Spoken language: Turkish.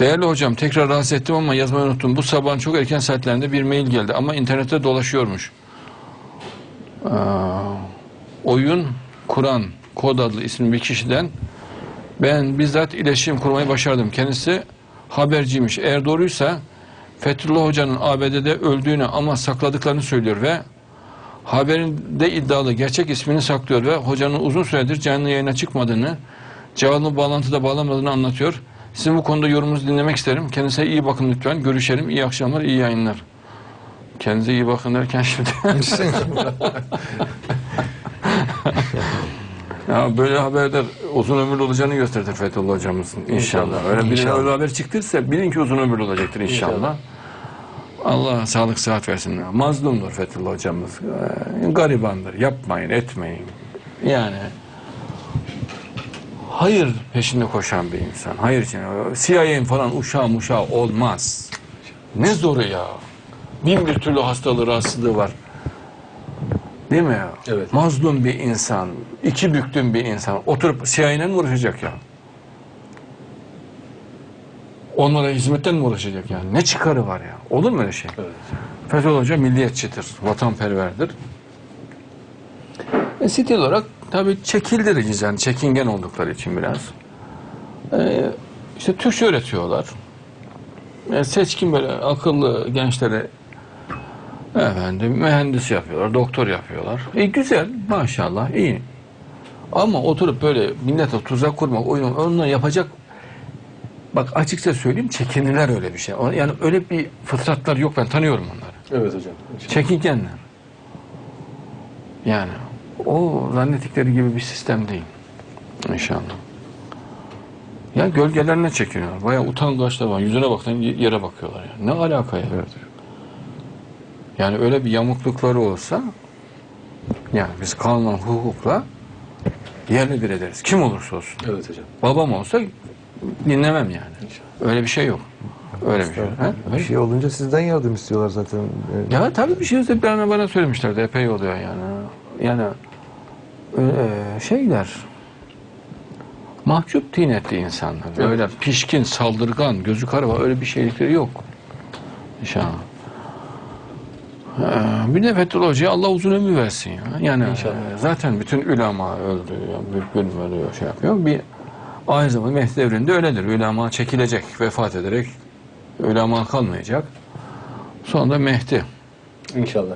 Değerli hocam tekrar rahatsız ettim ama yazmayı unuttum. Bu sabahın çok erken saatlerinde bir mail geldi ama internette dolaşıyormuş. Aa, oyun Kur'an Kod adlı isimli bir kişiden ben bizzat iletişim kurmayı başardım. Kendisi haberciymiş. Eğer doğruysa Fethullah Hoca'nın ABD'de öldüğünü ama sakladıklarını söylüyor ve haberinde iddialı gerçek ismini saklıyor ve hocanın uzun süredir canlı yayına çıkmadığını, canlı bağlantıda bağlamadığını anlatıyor. Sizin bu konuda yorumunuzu dinlemek isterim. Kendinize iyi bakın lütfen. Görüşelim. İyi akşamlar, iyi yayınlar. Kendinize iyi bakın derken şimdi. ya böyle haberler uzun ömürlü olacağını gösterir Fethullah hocamızın inşallah. Öyle bir öyle haber çıktıysa bilin ki uzun ömürlü olacaktır inşallah. İnşallah. Allah sağlık sıhhat versin. Mazlumdur Fethullah hocamız. Ee, garibandır. Yapmayın, etmeyin. Yani hayır peşinde koşan bir insan. Hayır için. CIA'nin falan uşağı muşağı olmaz. Ne zoru ya. Bin bir türlü hastalığı, rahatsızlığı var. Değil mi ya? Evet. Mazlum bir insan, iki büktüm bir insan. Oturup CIA'yle mi uğraşacak ya? Onlara hizmetten mi uğraşacak yani? Ne çıkarı var ya? Olur mu öyle şey? Evet. Fethullah Hoca milliyetçidir, vatanperverdir. E, stil olarak tabii çekildiriciz yani çekingen oldukları için biraz. E, işte Türkçe öğretiyorlar. E, seçkin böyle akıllı gençlere efendim mühendis yapıyorlar, doktor yapıyorlar. E, güzel maşallah iyi. Ama oturup böyle millete tuzak kurmak, oyun onunla yapacak Bak açıkça söyleyeyim çekinirler öyle bir şey. Yani öyle bir fıtratlar yok ben tanıyorum onları. Evet hocam. Çekingenler. Yani o zannettikleri gibi bir sistem değil. İnşallah. Ya gölgelerine çekiniyorlar. Bayağı utangaçlar var. Yüzüne baktan yere bakıyorlar. Yani. Ne alaka ya? Yani öyle bir yamuklukları olsa yani biz kanunla, hukukla yerle bir ederiz. Kim olursa olsun. Evet hocam. Babam olsa dinlemem yani. Öyle bir şey yok. Öyle bir şey. Ha? Bir şey olunca sizden yardım istiyorlar zaten. Ya tabii bir şey olsa bana, bana söylemişlerdi. Epey oluyor yani. Yani şeyler mahcup tinetli insanlar. Öyle pişkin, saldırgan, gözü kara. Öyle bir şeylikleri yok. İnşallah. Ee, Bir de Fethullah Hoca'ya Allah uzun ömür versin ya. Yani İnşallah. e, zaten bütün ulema öldü. Büyük bölüm ölüyor, şey yapıyor. Bir aynı zamanda Mehdi devrinde öyledir. Ulema çekilecek, vefat ederek ulema kalmayacak. Sonra da Mehdi. İnşallah.